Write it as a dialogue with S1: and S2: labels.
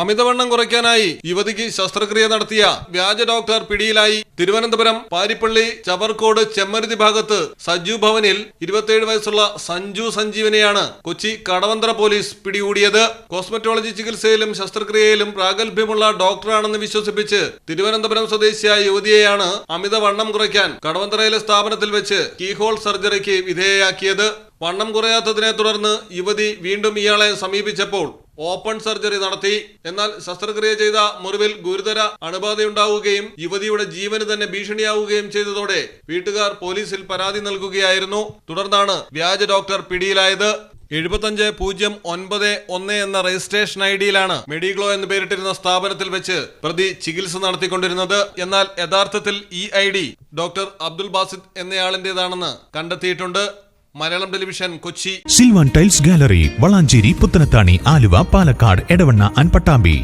S1: അമിതവണ്ണം കുറയ്ക്കാനായി യുവതിക്ക് ശസ്ത്രക്രിയ നടത്തിയ വ്യാജ ഡോക്ടർ പിടിയിലായി. തിരുവനന്തപുരം പാരിപ്പള്ളി ചവർക്കോട് ചെമ്മരുതി ഭാഗത്ത് സജു ഭവനിൽ ഇരുപത്തിയേഴ് വയസ്സുള്ള സഞ്ജു സഞ്ജീവനെയാണ് കൊച്ചി കടവന്ത്ര പോലീസ് പിടികൂടിയത്. കോസ്മറ്റോളജി ചികിത്സയിലും ശസ്ത്രക്രിയയിലും പ്രാഗൽഭ്യമുള്ള ഡോക്ടറാണെന്ന് വിശ്വസിപ്പിച്ച് തിരുവനന്തപുരം സ്വദേശിയായ യുവതിയെയാണ് അമിതവണ്ണം കുറയ്ക്കാൻ കടവന്ത്രയിലെ സ്ഥാപനത്തിൽ വെച്ച് കീഹോൾ സർജറിക്ക് വിധേയയാക്കിയത്. വണ്ണം കുറയാത്തതിനെ തുടർന്ന് യുവതി വീണ്ടും ഇയാളെ സമീപിച്ചപ്പോൾ ഓപ്പൺ സർജറി നടത്തി. എന്നാൽ ശസ്ത്രക്രിയ ചെയ്ത മുറിവിൽ ഗുരുതര അണുബാധയുണ്ടാവുകയും യുവതിയുടെ ജീവന് തന്നെ ഭീഷണിയാവുകയും ചെയ്തതോടെ വീട്ടുകാർ പോലീസിൽ പരാതി നൽകുകയായിരുന്നു. തുടർന്നാണ് വ്യാജ ഡോക്ടർ പിടിയിലായത്. എഴുപത്തഞ്ച് പൂജ്യം ഒൻപത് ഒന്ന് എന്ന രജിസ്ട്രേഷൻ ഐ ഡിയിലാണ് മെഡിഗ്ലോ എന്ന് പേരിട്ടിരുന്ന സ്ഥാപനത്തിൽ വെച്ച് പ്രതി ചികിത്സ നടത്തിക്കൊണ്ടിരുന്നത്. എന്നാൽ യഥാർത്ഥത്തിൽ ഈ I D doctor Abdul Basid എന്നയാളിന്റേതാണെന്ന് കണ്ടെത്തിയിട്ടുണ്ട്. Malayalam television Kochi.
S2: Silvan tiles gallery Valanchery Puthanathani Aluva Palakkad Edavanna അൻപട്ടാമ്പി Pattambi